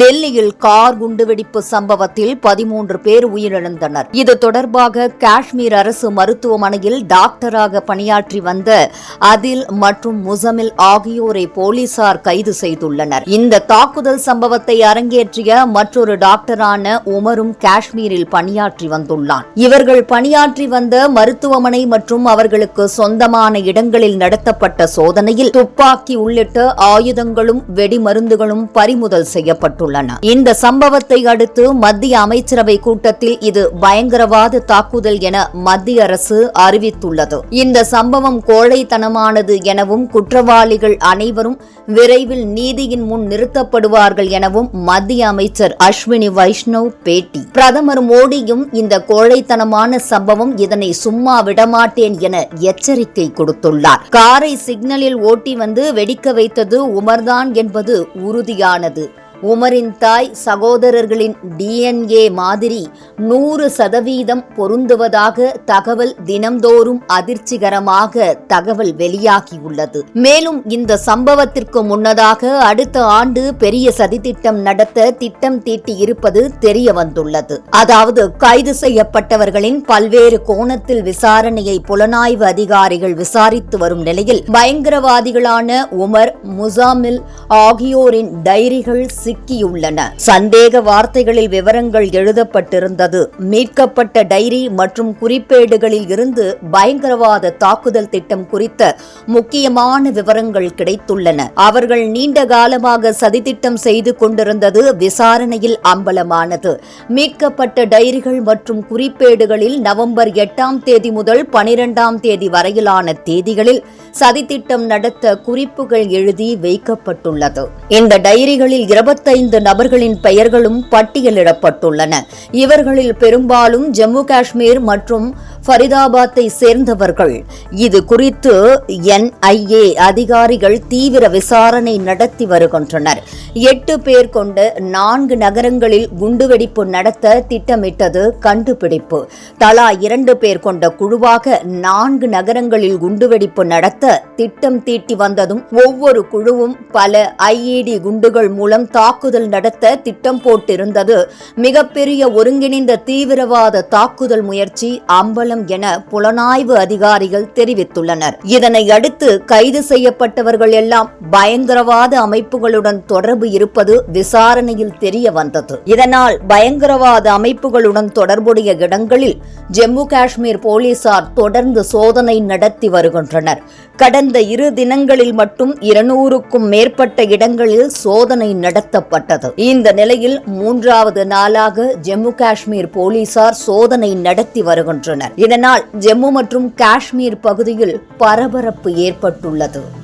டெல்லியில் கார் குண்டுவெடிப்பு சம்பவத்தில் பதிமூன்று பேர் உயிரிழந்தனர். இது தொடர்பாக காஷ்மீர் அரசு மருத்துவமனையில் டாக்டராக பணியாற்றி வந்த அதில் மற்றும் முசமில் ஆகியோரை போலீசார் கைது செய்துள்ளனர். இந்த தாக்குதல் சம்பவத்தை அரங்கேற்றிய மற்றொரு டாக்டரான உமரும் காஷ்மீரில் பணியாற்றி வந்துள்ளான். இவர்கள் பணியாற்றி வந்த மருத்துவமனை மற்றும் அவர்களுக்கு சொந்தமான இடங்களில் நடத்தப்பட்ட சோதனையில் துப்பாக்கி உள்ளிட்ட ஆயுதங்களும் வெடிமருந்துகளும் பறிமுதல் செய்யப்பட்டுள்ளன இந்த சம்பவத்தை அடுத்து மத்திய அமைச்சரவை கூட்டத்தில் இது பயங்கரவாத தாக்குதல் என மத்திய அரசு அறிவித்துள்ளது. இந்த சம்பவம் கோழைத்தனமானது எனவும் குற்றவாளிகள் அனைவரும் விரைவில் நீதியின் முன் நிறுத்தப்படுவார்கள் எனவும் மத்திய அமைச்சர் அஸ்வினி வைஷ்ணவ் பேட்டி. பிரதமர் மோடியும் இந்த கோழைத்தனமான சம்பவம் இதனை சும்மா விடமாட்டேன் என எச்சரிக்கை கொடுத்துள்ளார். காரை சிக்னலில் ஓட்டி வந்து வெடிக்க வைத்தது உமர்தான் என்பது உறுதியானது. உமரின் தாய் சகோதரர்களின் டிஎன்ஏ மாதிரி நூறு சதவீதம் பொருந்துவதாக தகவல் தினம்தோறும் அதிர்ச்சிகரமாக தகவல் வெளியாகியுள்ளது. மேலும் இந்த சம்பவத்திற்கு முன்னதாக அடுத்த ஆண்டு பெரிய சதித்திட்டம் நடத்த திட்டம் தீட்டியிருப்பது தெரிய வந்துள்ளது அதாவது கைது செய்யப்பட்டவர்களின் பல்வேறு கோணத்தில் விசாரணையை புலனாய்வு அதிகாரிகள் விசாரித்து வரும் நிலையில் பயங்கரவாதிகளான உமர் முசாமில் ஆகியோரின் டைரிகள் சிக்கியுள்ளன. சந்தேக வார்த்தைகளில் விவரங்கள் எழுதப்பட்டிருந்தது. மீட்கப்பட்ட டைரி மற்றும் குறிப்பேடுகளில் இருந்து பயங்கரவாத தாக்குதல் திட்டம் குறித்த முக்கியமான விவரங்கள் கிடைத்துள்ளன. அவர்கள் நீண்ட காலமாக சதித்திட்டம் செய்து கொண்டிருந்தது விசாரணையில் அம்பலமானது. மீட்கப்பட்ட டைரிகள் மற்றும் குறிப்பேடுகளில் நவம்பர் எட்டாம் தேதி முதல் பனிரெண்டாம் தேதி வரையிலான தேதிகளில் சதித்திட்டம் நடத்த குறிப்புகள் எழுதி வைக்கப்பட்டுள்ளது. இந்த டைரிகளில் இருபத்தி இருபத்தைந்து நபர்களின் பெயர்களும் பட்டியலிடப்பட்டுள்ளன. இவர்களில் பெரும்பாலும் ஜம்மு காஷ்மீர் மற்றும் ஃபரிதாபாத்தை சேர்ந்தவர்கள். இது குறித்து என்ஐஏ அதிகாரிகள் தீவிர விசாரணை நடத்தி வருகின்றனர். எட்டு பேர் கொண்ட நான்கு நகரங்களில் குண்டுவெடிப்பு நடத்த திட்டமிட்டது கண்டுபிடிப்பு. தலா இரண்டு பேர் கொண்ட குழுவாக நான்கு நகரங்களில் குண்டுவெடிப்பு நடத்த திட்டம் தீட்டி வந்ததும் ஒவ்வொரு குழுவும் பல ஐஇடி குண்டுகள் மூலம் தாக்குதல் நடத்த திட்டம் போட்டிருந்தது. மிகப்பெரிய ஒருங்கிணைந்த தீவிரவாத தாக்குதல் முயற்சி அம்பலம் என புலனாய்வு அதிகாரிகள் தெரிவித்துள்ளனர். இதனை அடுத்து கைது செய்யப்பட்டவர்கள் எல்லாம் பயங்கரவாத அமைப்புகளுடன் தொடர்பு தொடர்பு இருப்பது விசாரணையில் தெரிய வந்தது. இதனால் பயங்கரவாத அமைப்புகளுடன் தொடர்புடைய இடங்களில் ஜம்மு காஷ்மீர் போலீசார் தொடர்ந்து சோதனை நடத்தி வருகின்றனர். கடந்த இரு தினங்களில் மட்டும் இருநூறுக்கும் மேற்பட்ட இடங்களில் சோதனை நடத்தப்பட்டது. இந்த நிலையில் மூன்றாவது நாளாக ஜம்மு காஷ்மீர் போலீசார் சோதனை நடத்தி வருகின்றனர். இதனால் ஜம்மு மற்றும் காஷ்மீர் பகுதியில் பரபரப்பு ஏற்பட்டுள்ளது.